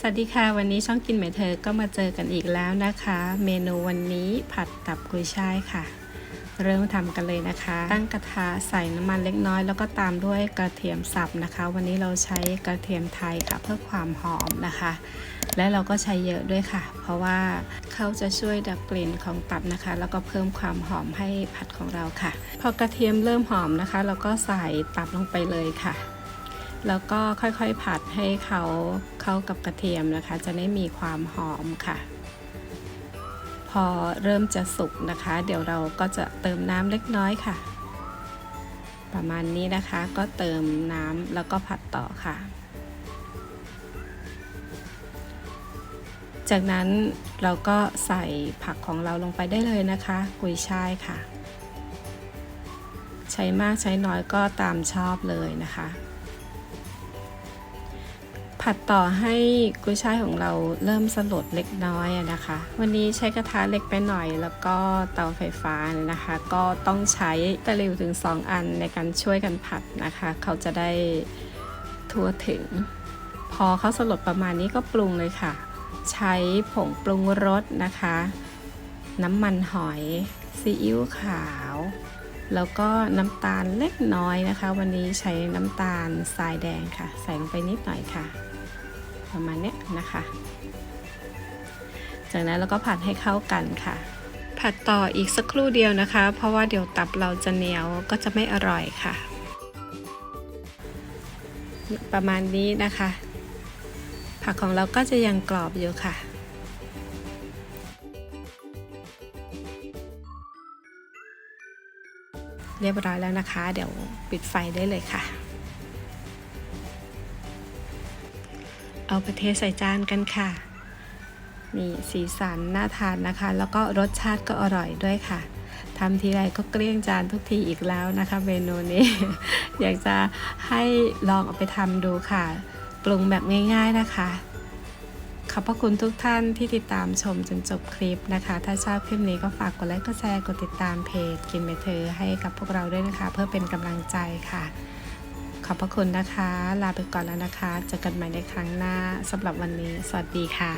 สวัสดีค่ะ วันนี้ช่องกินเหมเธอก็มาเจอกันอีกแล้วนะคะ เมนูวันนี้ผัดตับกุยช่ายค่ะ เริ่มทำกันเลยนะคะ ตั้งกระทะใส่น้ำมันเล็กน้อย แล้วก็ตามด้วยกระเทียมสับนะคะ วันนี้เราใช้กระเทียมไทยค่ะ เพื่อความหอมนะคะ และเราก็ใช้เยอะด้วยค่ะ เพราะว่าเขาจะช่วยดับกลิ่นของตับนะคะ แล้วก็เพิ่มความหอมให้ผัดของเราค่ะ พอกระเทียมเริ่มหอมนะคะ เราก็ใส่ตับลงไปเลยค่ะ แล้วก็ค่อยๆผัดให้เขาเข้ากับกระเทียมนะคะ จะได้มีความหอมค่ะ พอเริ่มจะสุกนะคะ เดี๋ยวเราก็จะเติมน้ำเล็กน้อยค่ะ ประมาณนี้นะคะก็เติมน้ำแล้วก็ผัดต่อค่ะ จากนั้นเราก็ใส่ผักของเราลงไปได้เลยนะคะ กุยช่ายค่ะ ใช้มากใช้น้อยก็ตามชอบเลยนะคะ ผัดต่อให้กุ้ยช่ายของเราเริ่มสลดเล็กน้อยนะคะ วันนี้ใช้กระทะเล็กไปหน่อย แล้วก็เตาไฟฟ้านะคะ ก็ต้องใช้ตะหลิวถึง 2 อันในการช่วยกันผัดนะคะ เขาจะได้ทั่วถึง พอเขาสลดประมาณนี้ก็ปรุงเลยค่ะ ใช้ผงปรุงรสนะคะ น้ำมันหอยซีอิ๊วขาว แล้วก็น้ำตาลเล็กน้อยนะคะ วันนี้ใช้น้ำตาลทรายแดงค่ะ ใส่ลงไปนิดหน่อยค่ะ ประมาณเนี้ยนะคะ จากนั้นเราก็ผัดให้เข้ากันค่ะ ผัดต่ออีกสักครู่เดียวนะคะ เพราะว่าเดี๋ยวตับเราจะเหนียวก็จะไม่อร่อยค่ะ ประมาณนี้นะคะ ผักของเราก็จะยังกรอบอยู่ค่ะเรียบร้อยแล้วนะคะ เดี๋ยวปิดไฟได้เลยค่ะ เอาไปเทใส่จานกันค่ะนี่สีสันน่าทานนะคะ แล้วก็รสชาติก็อร่อยด้วยค่ะทำทีไรก็เกลี้ยงจานทุกทีอีกแล้วนะคะเมนูนี้ อยากจะให้ลองเอาไปทำดูค่ะ ปรุงแบบง่ายๆนะคะ ขอบพระคุณทุกท่านที่ติดตามชมจนจบคลิปนะคะ ถ้าชอบคลิปนี้ก็ฝากกดไลค์ กดแชร์ กดติดตามเพจกินเมเธอให้กับพวกเราด้วยนะคะ เพื่อเป็นกำลังใจค่ะ ขอบพระคุณนะคะ ลาไปก่อนแล้วนะคะเจอกันใหม่ในครั้งหน้าสำหรับวันนี้ สวัสดีค่ะ